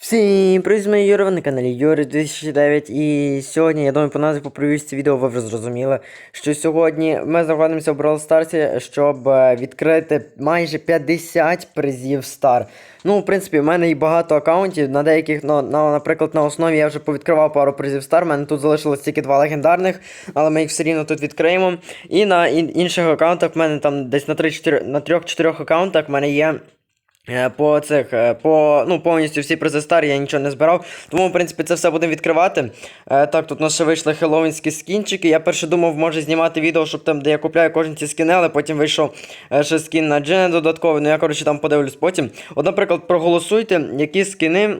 Всім привіт, Юри, ви на каналі Юри 2009 і сьогодні, я думаю, по назві по привісті відео ви вже зрозуміли, що сьогодні ми знаходимося в Brawl Stars, щоб е, відкрити майже 50 призів Star. Ну, в принципі, в мене і багато аккаунтів, на деяких, ну, на, наприклад, на основі я вже повідкривав пару призів Star, в мене тут залишилось тільки два легендарних, але ми їх все рівно тут відкриємо. І на ін- інших аккаунтах в мене там десь на 3-4, на 3-4 аккаунтах в мене є. Е, По цих, е, по, ну, повністю всі призи я нічого не збирав. Тому, в принципі, це все будемо відкривати. Е, так, тут у нас ще вийшли хеллоуінські скінчики. Я перше думав, може знімати відео, щоб там, де я купляю кожен ці скіни, але потім вийшов ще скін на Джина додатковий. Ну я, коротше, там подивлюсь потім. От, наприклад, проголосуйте, які скини.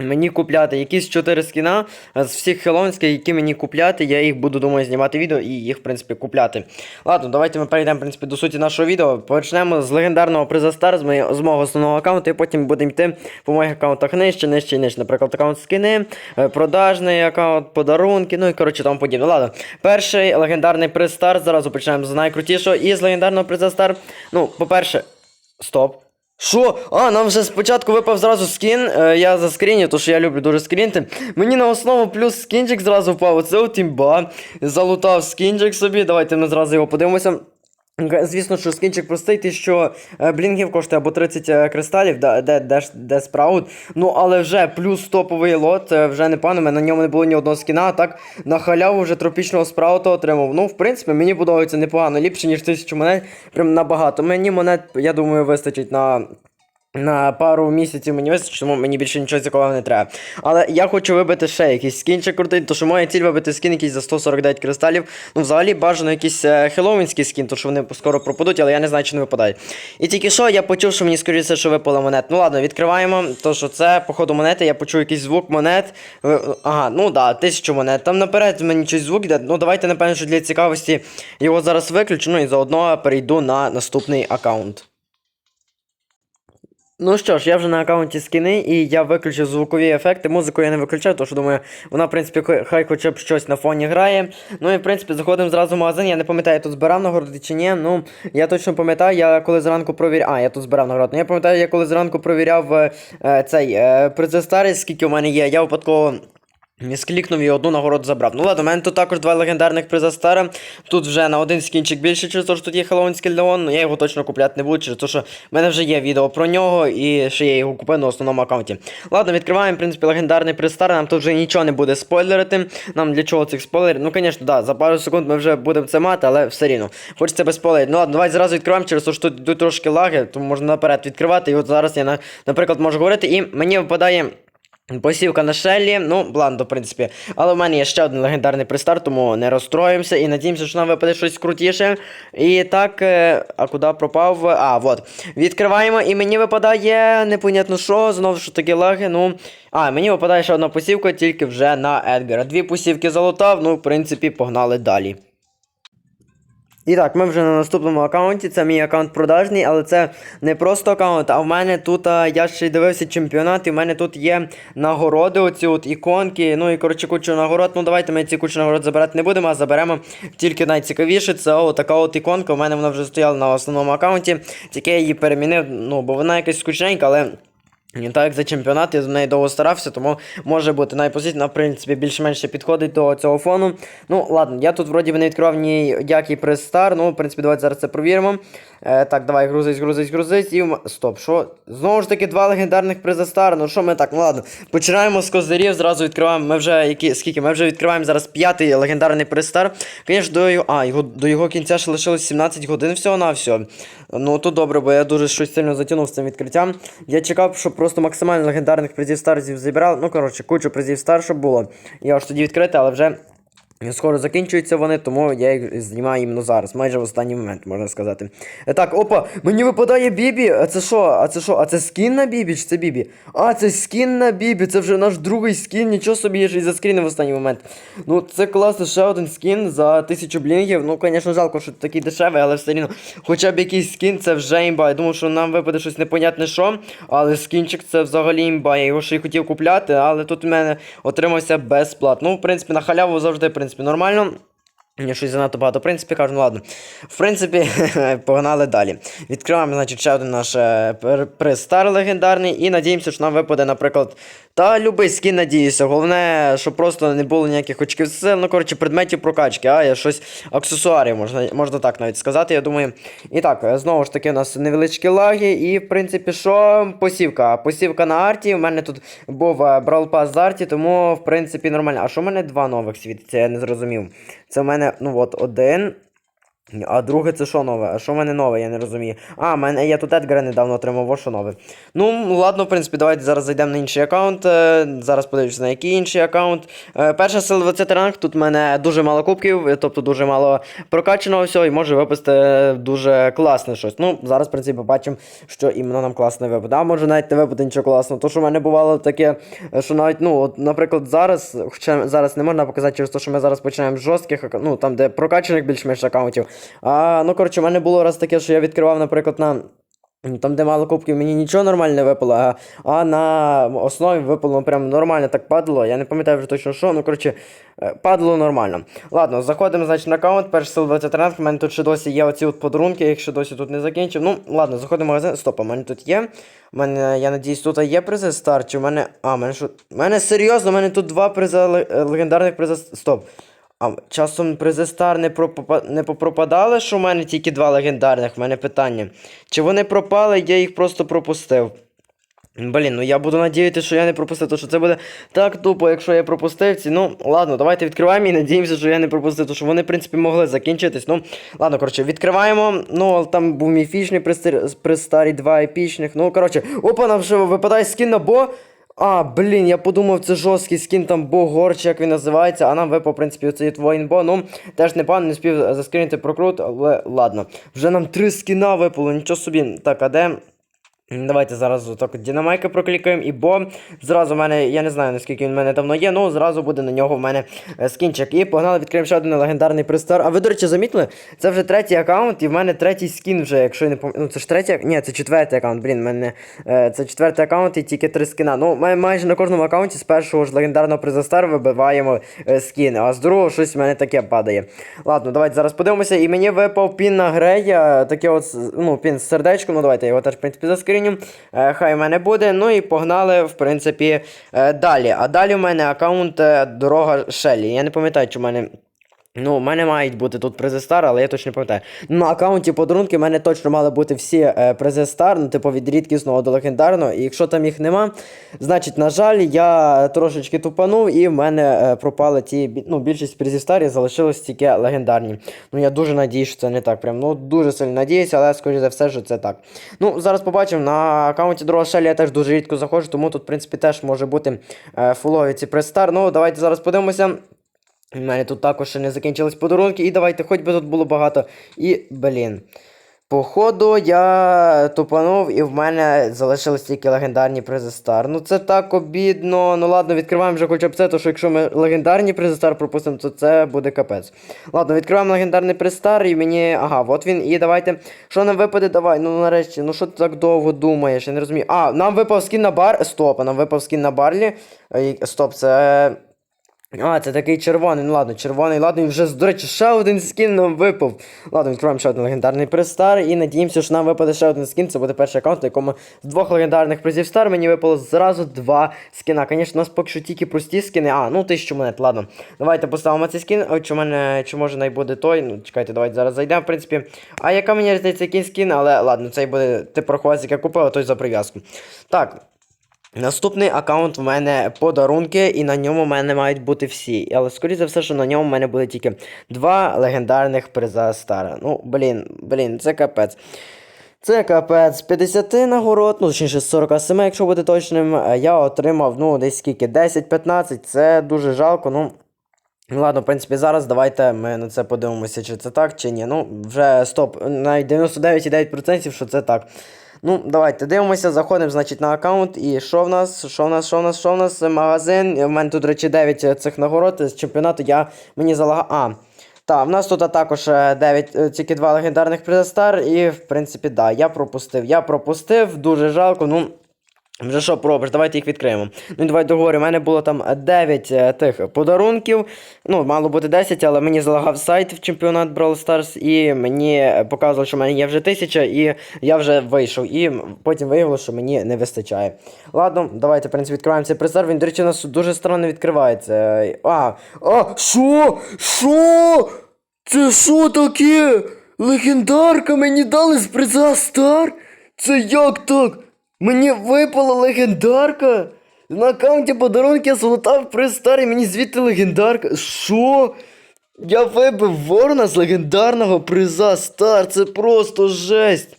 Мені купляти якісь 4 скіна е, з всіх хеллоуінських, які мені купляти, я їх буду, думаю, знімати відео і їх, в принципі, купляти. Ладно, давайте ми перейдемо, в принципі, до суті нашого відео. Почнемо з легендарного приза Стар, з, моє- з мого основного аккаунту, і потім будемо йти по моїх аккаунтах нижче, нижче нижче. Наприклад, аккаунт скини, е, продажний аккаунт, подарунки, ну і коротше тому подібне. Ладно, перший легендарний приз Стар, зразу почнемо з найкрутішого. І з легендарного приза Стар. Ну, по-перше, стоп. Що? А, нам вже спочатку випав зразу скін. Е, я заскріню, тому що я люблю дуже скрінти. Мені на основу плюс скінчик зразу впав. Оце от тімба. Залутав скінчик собі. Давайте ми зразу його подивимося. Звісно, що скінчик простий, ти що е, блінгів коштує або 30 е, кристалів, де, де, де спраут. Ну, але вже плюс топовий лот, е, вже не мене на ньому не було ні одного скіна, а так на халяву вже тропічного спраута отримав. Ну, в принципі, мені подобається непогано, ліпше, ніж тисячу монет, прям набагато. Мені монет, я думаю, вистачить на. На пару місяців мені вистачить, тому мені більше нічого цікавого не треба. Але я хочу вибити ще якийсь скінчик крутий, тому що моя ціль вибити скін якийсь за 149 кристалів. Ну, взагалі бажано якийсь е, хеллоуінський скін, тому що вони скоро пропадуть, але я не знаю, чи не випадають. І тільки що я почув, що мені скоріше, що випало монет. Ну ладно, відкриваємо. То що це, походу, монети, я почув якийсь звук монет. Ага, ну да, тисячу монет. Там наперед мені щось звук йде. Ну давайте, напевно, що для цікавості його зараз виключу, ну і заодно перейду на наступний аккаунт. Ну що ж, я вже на аккаунті скини, і я виключив звукові ефекти. Музику я не виключав, тому що думаю, вона, в принципі, хай- хоча б щось на фоні грає. Ну і в принципі заходимо зразу в магазин. Я не пам'ятаю, тут збирав нагороди чи ні. Ну, я точно пам'ятаю, я коли зранку провіряв. А, я тут збирав нагороди. Ну, я пам'ятаю, я коли зранку провіряв е, е, цей е, прицестарість, скільки у мене є, я випадково. Склікнув і одну нагороду забрав. Ну ладно, у мене тут також два легендарних приза стара. Тут вже на один скінчик більше, через те, що тут є Хеллоуінський Леон, ну я його точно купляти не буду, через те, що в мене вже є відео про нього, і ще я його купив на основному аккаунті. Ладно, відкриваємо, в принципі, легендарний приз стар, нам тут вже нічого не буде спойлерити. Нам для чого цих спойлерів? Ну, звісно, да, за пару секунд ми вже будемо це мати, але все рівно. Хочеться без спойлерів. Ну ладно, давай зразу відкриваємо, через те, що тут йдуть трошки лаги, тому можна наперед відкривати. І от зараз я, наприклад, можу говорити, і мені випадає. Посівка на Шеллі, ну, бландо, в принципі. Але в мене є ще один легендарний пристар, тому не розстроїмося і надіємося, що нам випаде щось крутіше. І так, е, а куди пропав? А, от. Відкриваємо, і мені випадає непонятно що, знову ж таки лаги. Ну. А, мені випадає ще одна посівка, тільки вже на Едгара. Дві посівки залутав, ну, в принципі, погнали далі. І так, ми вже на наступному аккаунті. Це мій аккаунт продажний, але це не просто аккаунт, а в мене тут я ще й дивився чемпіонат, і в мене тут є нагороди, оці от іконки. Ну і коротше кучу нагород. Ну давайте ми ці кучу нагород забирати не будемо, а заберемо тільки найцікавіше. Це о, така от іконка. У мене вона вже стояла на основному аккаунті. Тільки я її перемінив, ну бо вона якась скучненька, але. Так як за чемпіонат я до неї довго старався, тому може бути найпозиційна, в принципі, більш-менш підходить до цього фону. Ну, ладно, я тут вроді би не відкривав ніякий прес-стар, ну, в принципі, давайте зараз це провіримо. Е, так, давай, грузись, грузись, грузись. І... Стоп, що? Знову ж таки, два легендарних приза стар. Ну що ми так, ну ладно. Починаємо з козирів, зразу відкриваємо. Ми вже які, скільки? Ми вже відкриваємо зараз п'ятий легендарний прес-стар. Звісно, до його. А, його, до його кінця ще лишилось 17 годин всього на все. Ну то добре, бо я дуже щось сильно затягнув з цим відкриттям. Я чекав, щоб просто максимально легендарних призів старців зібрав. Ну, коротше, кучу призів стар, щоб було. Я аж тоді відкрити, але вже. Скоро закінчуються вони, тому я їх знімаю іменно зараз, майже в останній момент, можна сказати. Е, Так, опа, мені випадає Бібі. А це що? А це що? А це скін на Бібі? Чи це Бібі? А, це скін на Бібі, це вже наш другий скін, нічого собі я ж і заскрінив в останній момент. Ну, це класно, ще один скін за тисячу блінгів. Ну, звісно, жалко, що такий дешевий, але все рівно. Хоча б якийсь скін, це вже імба. Я думав, що нам випаде щось непонятне що, але скінчик це взагалі імба. Я його ще й хотів купляти, але тут у мене отримався безплатно. Ну, в принципі, на халяву завжди, в принципі, нормально. Мені щось занадто багато. В принципі, кажу, ну ладно. В принципі, погнали далі. Відкриваємо, значить, ще один наш е, пер- приз стар легендарний і надіємося, що нам випаде, наприклад, та любий скін, надіюся. Головне, щоб просто не було ніяких очків сил, ну, коротше, предметів прокачки, а я щось аксесуарів, можна, можна так навіть сказати, я думаю. І так, е, знову ж таки, у нас невеличкі лаги, і, в принципі, що посівка. Посівка на арті. У мене тут був е, Brawl з арті, тому, в принципі, нормально. А що в мене два нових світиться, я не зрозумів. Це в мене, ну от, один. А друге це що нове? А що в мене нове, я не розумію. А, мене я тут Едгара недавно отримав, ось що нове. Ну, ладно, в принципі, давайте зараз зайдемо на інший аккаунт. е, Зараз подивлюся на який інший аккаунт. Е, Перша сила 20 ранг, тут в мене дуже мало кубків, е, тобто дуже мало прокачаного всього, і може випасти дуже класне щось. Ну, зараз, в принципі, побачимо, що іменно нам класне випаде. А може навіть не випаде нічого класного. То, що в мене бувало таке, що навіть, ну, от, наприклад, зараз, хоча зараз не можна показати через те, що ми зараз починаємо з жорстких, ну, там, де прокачаних більш-менш аккаунтів. А, ну, коротше, в мене було раз таке, що я відкривав, наприклад, на. Там, де мало кубків, мені нічого нормально випало, а, а на основі випало прям нормально так падало. Я не пам'ятаю вже точно що, ну коротше, е, падало нормально. Ладно, заходимо, значить, на аккаунт, перший сил 20 ранг, у мене тут ще досі є оці от подарунки, я їх ще досі тут не закінчив. Ну, ладно, заходимо в магазин. Стоп, у мене тут є. У мене, я надіюсь, тут є призи стар, чи в мене. А, в мене що. У мене серйозно, у мене тут два призи е, легендарних призи. Стоп. А часом призи стар не, пропопа... не попропадали, що в мене тільки два легендарних, в мене питання. Чи вони пропали, я їх просто пропустив. Блін, ну я буду надіятися, що я не пропустив, тому що це буде так тупо, якщо я пропустив ці. Ну, ладно, давайте відкриваємо і надіємося, що я не пропустив, тому що вони, в принципі, могли закінчитись. Ну, ладно, коротше, відкриваємо. Ну, там був міфічний при, при старі два епічних. Ну, коротше, опа, нам ще випадає скін на бо. А, блін, я подумав, це жорсткий скін, там Богор, чи як він називається, а нам випав, в принципі, оцей воїнбо. Ну, теж не пан, не спів заскрінити прокрут, але ладно. Вже нам три скіна випало, нічого собі. Так, а де? Давайте зараз так Дінамайка проклікаємо, і бо зразу в мене, я не знаю наскільки він в мене давно є, ну зразу буде на нього в мене е, скінчик. І погнали, відкриємо ще один легендарний пристар. А ви, до речі, замітили? Це вже третій аккаунт, і в мене третій скін вже, якщо я не пам'ятаю. Ну це ж третій, ні, це четвертий аккаунт, блін, в мене е, це четвертий аккаунт і тільки три скіна. Ну, май- майже на кожному аккаунті з першого ж легендарного призастар вибиваємо е, скіни, а з другого щось в мене таке падає. Ладно, давайте зараз подивимося. І мені випав пін на Грея, таке от, ну, пін з сердечком, ну давайте його теж, в принципі, заскріню. Е, хай в мене буде. Ну і погнали, в принципі, е, далі. А далі в мене аккаунт е, Дорога Шелі. Я не пам'ятаю, чи в мене. Ну, у мене мають бути тут призи але я точно не пам'ятаю. На аккаунті подарунки в мене точно мали бути всі е, призи ну, типу від рідкісного до легендарного. І якщо там їх нема, значить, на жаль, я трошечки тупанув, і в мене е, пропали ті, ну, більшість призів стар і залишилось тільки легендарні. Ну, я дуже надіюсь, що це не так. Прям, ну, дуже сильно надіюся, але скоріше за все, що це так. Ну, зараз побачимо. На аккаунті Дорога Шелі я теж дуже рідко заходжу, тому тут, в принципі, теж може бути е, фулові ці прес-стар. Ну, давайте зараз подивимося. У мене тут також ще не закінчились подарунки, і давайте, хоч би тут було багато. І, блін. Походу, я тупанув, і в мене залишились тільки легендарні призи стар. Ну це так обідно. Ну ладно, відкриваємо вже хоча б це, то що якщо ми легендарні призи стар пропустимо, то це буде капець. Ладно, відкриваємо легендарний приз стар, і мені. Ага, от він. І давайте. Що нам випаде? Давай. Ну нарешті, ну що ти так довго думаєш? Я не розумію. А, нам випав скін на бар. Стоп, нам випав скін на барлі. Стоп, це. А, це такий червоний, ну ладно, червоний, ладно, вже, до речі, ще один скін нам випав. Ладно, відкриваємо ще один легендарний приз стар і надіємося, що нам випаде ще один скін. Це буде перший аккаунт, на якому з двох легендарних призів стар мені випало зразу два скіна. Звісно, у нас поки що тільки прості скіни. А, ну тисячу монет, ладно. Давайте поставимо цей скін. Ой, чи мене, чи може найбуде той. Ну, чекайте, давайте зараз зайдемо, в принципі. А яка мені різниця, який скін, але ладно, цей буде типу рахуватися, як я купив, а той за прив'язку. Так. Наступний аккаунт в мене подарунки, і на ньому в мене мають бути всі. Але скоріше за все, що на ньому в мене буде тільки два легендарних приза стара. Ну, блін, блін, це капець. Це капець 50 нагород, ну точніше з 47, якщо бути точним, е, я отримав, ну, десь скільки, 10-15, це дуже жалко, ну. Ну, ладно, в принципі, зараз давайте ми на це подивимося, чи це так, чи ні. Ну, вже стоп, навіть 99,9%, що це так. Ну, давайте дивимося, заходимо, значить, на аккаунт. І що в нас? Що в нас, що в нас, що в нас? Магазин. У мене тут, речі, 9 цих нагород з чемпіонату. Я мені залага. А. Так, в нас тут також 9, тільки 2 легендарних призастар. І, в принципі, да, я пропустив. Я пропустив, дуже жалко. Ну. Вже що пробиш, давайте їх відкриємо. Ну давай договорю, у мене було там 9 е, тих подарунків. Ну, мало бути 10, але мені залагав сайт в чемпіонат Brawl Stars, і мені показувало, що в мене є вже 1000, і я вже вийшов. І потім виявилося, що мені не вистачає. Ладно, давайте, в принципі, відкриваємо цей призер. Він, до речі, у нас дуже странно відкривається. А, а, що? Що? Це що таке? Легендарка мені дали з приза Стар? Це як так? Мені випала легендарка? На аккаунті подарунки я золотав приз Стар і мені звідти легендарка. Що? Я вибив ворона з легендарного приза Стар. Це просто жесть.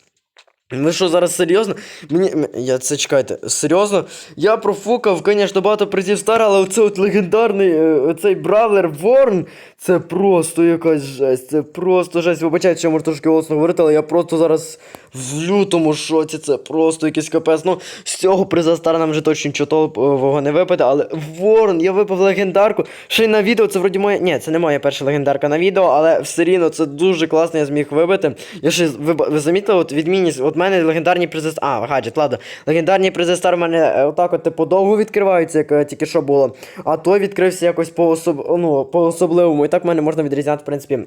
Ви що зараз серйозно? Мені. Я це чекайте, серйозно? Я профукав, звісно, багато призів стар, але оце от легендарний е, оцей бравлер Ворн. Це просто якась жесть. Це просто жесть. Вибачайте, що я можу трошки голосно говорити, але я просто зараз в лютому шоці. Це просто якийсь капець. Ну, з цього приза стар нам вже точно нічого толкового не випаде, але Ворн, я випав легендарку. Ще й на відео, це вроді моє. Ні, це не моя перша легендарка на відео, але все рівно це дуже класно, я зміг вибити. Я ще ви, ви замітили, от відмінність, от в мене легендарні призи. А, гаджет, ладно. Легендарні призи стар у мене е, отак от типу довго відкриваються, як е, тільки що було. А той відкрився якось по особ... ну, по особливому. І так в мене можна відрізняти, в принципі.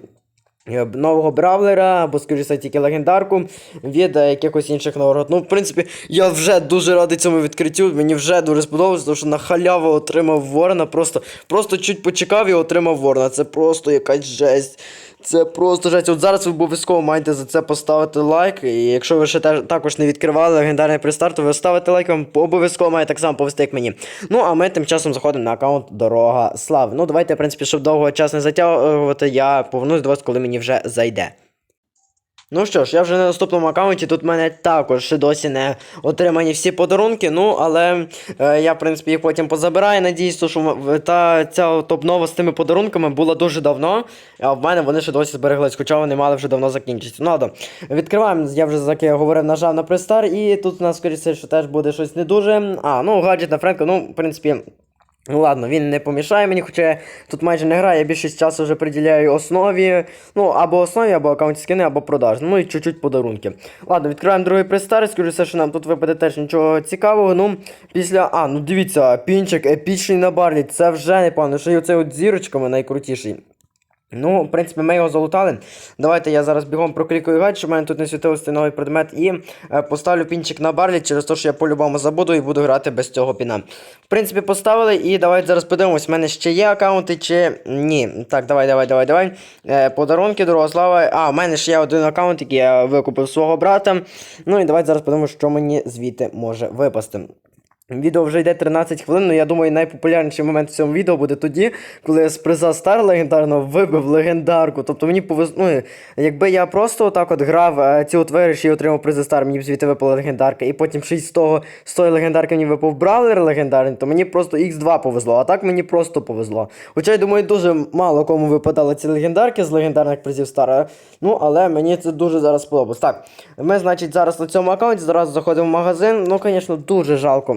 Е, Нового бравлера, або, скоріше, тільки легендарку від е, якихось інших нагород. Ну, в принципі, я вже дуже радий цьому відкриттю. Мені вже дуже сподобалось, тому що на халяву отримав ворона. Просто, просто чуть почекав і отримав ворона. Це просто якась жесть. Це просто жесть. От зараз ви обов'язково маєте за це поставити лайк. І якщо ви ще також не відкривали легендарний пристар, то ви ставите лайк, вам обов'язково має так само повести, як мені. Ну, а ми тим часом заходимо на аккаунт Дорога Слави. Ну, давайте, в принципі, щоб довго час не затягувати, я повернусь до вас, коли мені вже зайде. Ну що ж, я вже на наступному аккаунті. Тут в мене також ще досі не отримані всі подарунки. Ну, але е, я, в принципі, їх потім позабираю. Надіюсь, що та ця от обнова з тими подарунками була дуже давно. А в мене вони ще досі збереглись, хоча вони мали вже давно закінчитися. Ну, ладно. Відкриваємо, я вже як я говорив, нажав на пристар, і тут у нас, скоріше, що теж буде щось не дуже. А, ну, гаджет на Френка, ну, в принципі. Ну ладно, він не помішає мені, хоча я тут майже не граю, я більшість часу вже приділяю основі. Ну, або основі, або аккаунті скини, або продаж. Ну і чуть-чуть подарунки. Ладно, відкриваємо другий пристар, скажу, що нам тут випаде теж нічого цікавого. Ну, після. А, ну дивіться, пінчик епічний на барлі. Це вже непогано. Ще й оцей от зірочками найкрутіший. Ну, в принципі, ми його залутали. Давайте я зараз бігом проклікаю гайд, щоб в мене тут не світився новий предмет. І е, поставлю пінчик на барлі через те, що я по-любому забуду і буду грати без цього піна. В принципі, поставили, і давайте зараз подивимось, в мене ще є аккаунти чи ні. Так, давай, давай, давай, давай. Е, подарунки, дорога слава. А, в мене ще є один аккаунт, який я викупив свого брата. Ну і давайте зараз подивимось, що мені звідти може випасти. Відео вже йде 13 хвилин, ну я думаю, найпопулярніший момент в цьому відео буде тоді, коли я з приза Стар легендарного вибив легендарку. Тобто мені повезло. Ну, якби я просто отак от грав е, ці от виграші і отримав призи Стар, мені б звідти випала легендарка, і потім ще й з того з тої легендарки мені випав бравлер легендарний, то мені просто X2 повезло, а так мені просто повезло. Хоча я думаю, дуже мало кому випадали ці легендарки з легендарних призів Стара. Ну, але мені це дуже зараз сподобалось. Так, ми, значить, зараз на цьому аккаунті зараз заходимо в магазин. Ну, звісно, дуже жалко.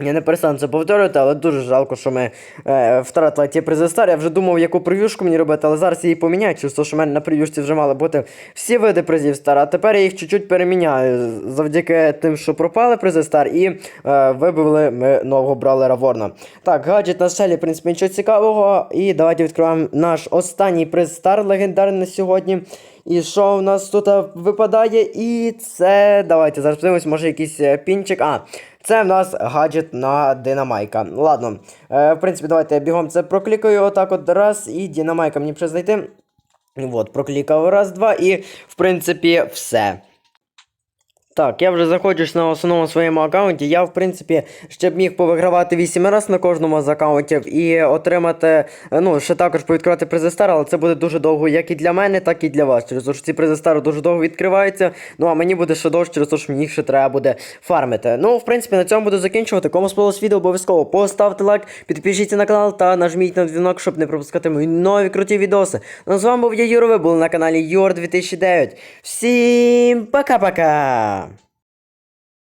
Я не перестану це повторювати, але дуже жалко, що ми е, втратили ті призи Стар. Я вже думав, яку прев'юшку мені робити, але зараз її поміняю, те, що в мене на прев'юшці вже мали бути всі види призів Стар, а тепер я їх чуть-чуть переміняю завдяки тим, що пропали призи Стар, і е, вибили ми нового бравлера Ворна. Так, гаджет на селі, в принципі, нічого цікавого. І давайте відкриваємо наш останній приз Стар легендарний на сьогодні. І що в нас тут е, випадає? І це. Давайте зараз подивимось, може якийсь е, пінчик. А, це в нас гаджет на динамайка. Ладно. Е, в принципі, давайте я бігом це проклікаю. Отак от раз. І динамайка мені вже. От, проклікав раз, два, і в принципі все. Так, я вже заходжусь на основному своєму аккаунті. Я, в принципі, ще б міг повигравати 8 разів на кожному з аккаунтів і отримати, ну, ще також повідкривати призи Стар, але це буде дуже довго як і для мене, так і для вас. Через те, що ці призи Стар дуже довго відкриваються. Ну а мені буде ще довше, через те, що мені їх ще треба буде фармити. Ну, в принципі, на цьому буду закінчувати. Кому сподобалось відео, обов'язково поставте лайк, підпишіться на канал та нажміть на дзвінок, щоб не пропускати мої нові круті відоси. Ну, з вами був я Юра, ви були на каналі Юр 2009. Всім пока-пока!